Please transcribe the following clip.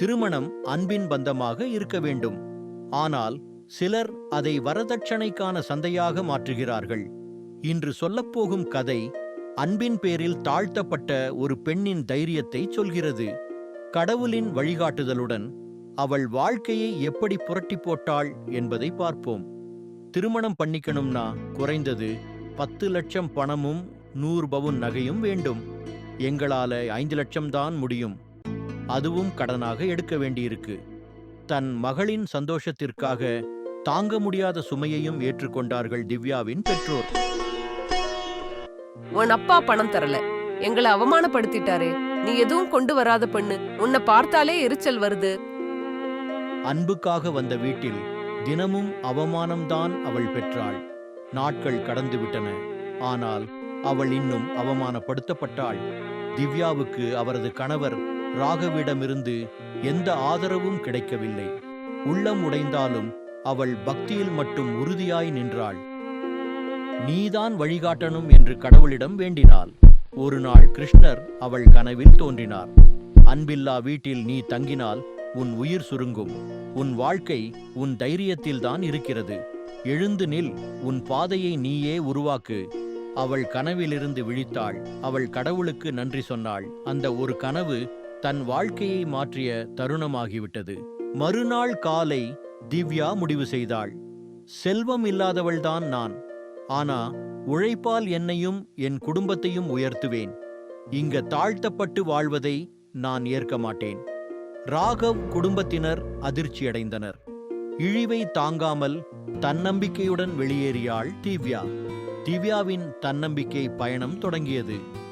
திருமணம் அன்பின் பந்தமாக இருக்க வேண்டும். ஆனால் சிலர் அதை வரதட்சணைக்கான சந்தையாக மாற்றுகிறார்கள். இன்று சொல்லப்போகும் கதை அன்பின் பேரில் தாழ்த்தப்பட்ட ஒரு பெண்ணின் தைரியத்தை சொல்கிறது. கடவுளின் வழிகாட்டுதலுடன் அவள் வாழ்க்கையை எப்படி புரட்டி போட்டாள் என்பதை பார்ப்போம். திருமணம் பண்ணிக்கணும்னா குறைந்தது பத்து லட்சம் பணமும் நூறு பவுன் நகையும் வேண்டும். எங்களால ஐந்து லட்சம் தான் முடியும். அதுவும் கடனாக எடுக்க வேண்டியிருக்கு. தன் மகளின் சந்தோஷத்திற்காக தாங்க முடியாத சுமையையும் ஏற்றுக்கொண்டார்கள் திவ்யாவின் பெற்றோர். உன் அப்பா பணம் தரல. எங்களை அவமானப்படுத்திட்டாரே. நீ எதுவும் கொண்டு வராத பெண்ணு. உன்னை பார்த்தாலே எரிச்சல் வருது. அன்புக்காக வந்த வீட்டில் தினமும் அவமானம்தான் அவள் பெற்றாள். நாட்கள் கடந்துவிட்டன. ஆனால் அவள் இன்னும் அவமானப்படுத்தப்பட்டாள். திவ்யாவுக்கு அவரது கணவர் ராகவிடமிருந்து எந்த ஆதரவும் கிடைக்கவில்லை. உள்ளம் உடைந்தாலும் அவள் பக்தியில் மட்டும் உறுதியாய் நின்றாள். நீதான் வழிகாட்டணும் என்று கடவுளிடம் வேண்டினாள். ஒரு நாள் கிருஷ்ணர் அவள் கனவில் தோன்றினார். அன்பில்லா வீட்டில் நீ தங்கினால் உன் உயிர் சுருங்கும். உன் வாழ்க்கை உன் தைரியத்தில்தான் இருக்கிறது. எழுந்து நில். உன் பாதையை நீயே உருவாக்கு. அவள் கனவிலிருந்து விழித்தாள். அவள் கடவுளுக்கு நன்றி சொன்னாள். அந்த ஒரு கனவு தன் வாழ்க்கையை மாற்றிய தருணமாகிவிட்டது. மறுநாள் காலை திவ்யா முடிவு செய்தாள். செல்வம் இல்லாதவள்தான் நான். ஆனா உழைப்பால் என்னையும் என் குடும்பத்தையும் உயர்த்துவேன். இங்க தாழ்த்தப்பட்டு வாழ்வதை நான் ஏற்க மாட்டேன். ராகவ் குடும்பத்தினர் அதிர்ச்சியடைந்தனர். இழிவை தாங்காமல் தன்னம்பிக்கையுடன் வெளியேறியாள் திவ்யா. திவ்யாவின் தன்னம்பிக்கை பயணம் தொடங்கியது.